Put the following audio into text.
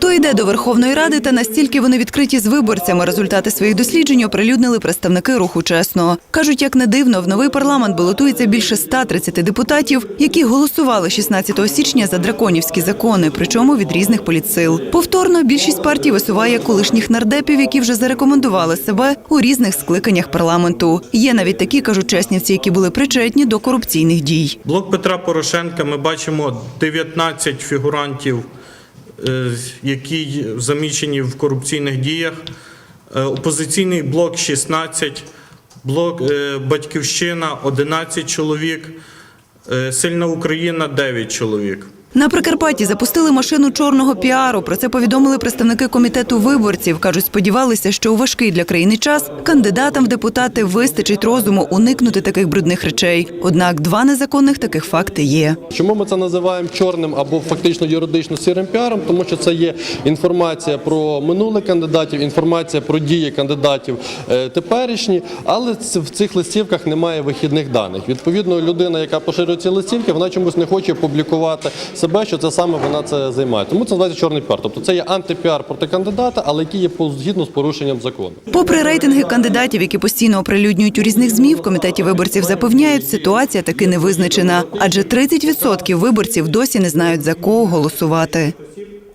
Хто йде до Верховної Ради та настільки вони відкриті з виборцями? Результати своїх досліджень оприлюднили представники руху чесно. кажуть, як не дивно, в новий парламент балотується більше 130 депутатів, які голосували 16 січня за драконівські закони, причому від різних політсил. Повторно більшість партій висуває колишніх нардепів, які вже зарекомендували себе у різних скликаннях парламенту. Є навіть такі, кажуть чеснівці, які були причетні до корупційних дій. Блок Петра Порошенка ми бачимо 19 фігурантів, які замічені в корупційних діях. Е, Опозиційний блок 16, блок е, Батьківщина 11 чоловік, е, Сильна Україна 9 чоловік. На Прикарпатті запустили машину чорного піару. Про це повідомили представники комітету виборців. кажуть, сподівалися, що у важкий для країни час кандидатам в депутати вистачить розуму уникнути таких брудних речей. Однак два незаконних таких факти є. Чому ми це називаємо чорним або фактично юридично сірим піаром? Тому що це є інформація про минулих кандидатів, інформація про дії кандидатів е, теперішні, але в цих листівках немає вихідних даних. Відповідно, людина, яка поширює ці листівки, вона чомусь не хоче публікувати себе, що це саме вона це займає. Тому це називається чорний піар. Тобто це є антипіар проти кандидата, але який є згідно з порушенням закону. Попри рейтинги кандидатів, які постійно оприлюднюють у різних змі, в комітеті виборців запевняють, ситуація таки не визначена, адже 30% виборців досі не знають за кого голосувати.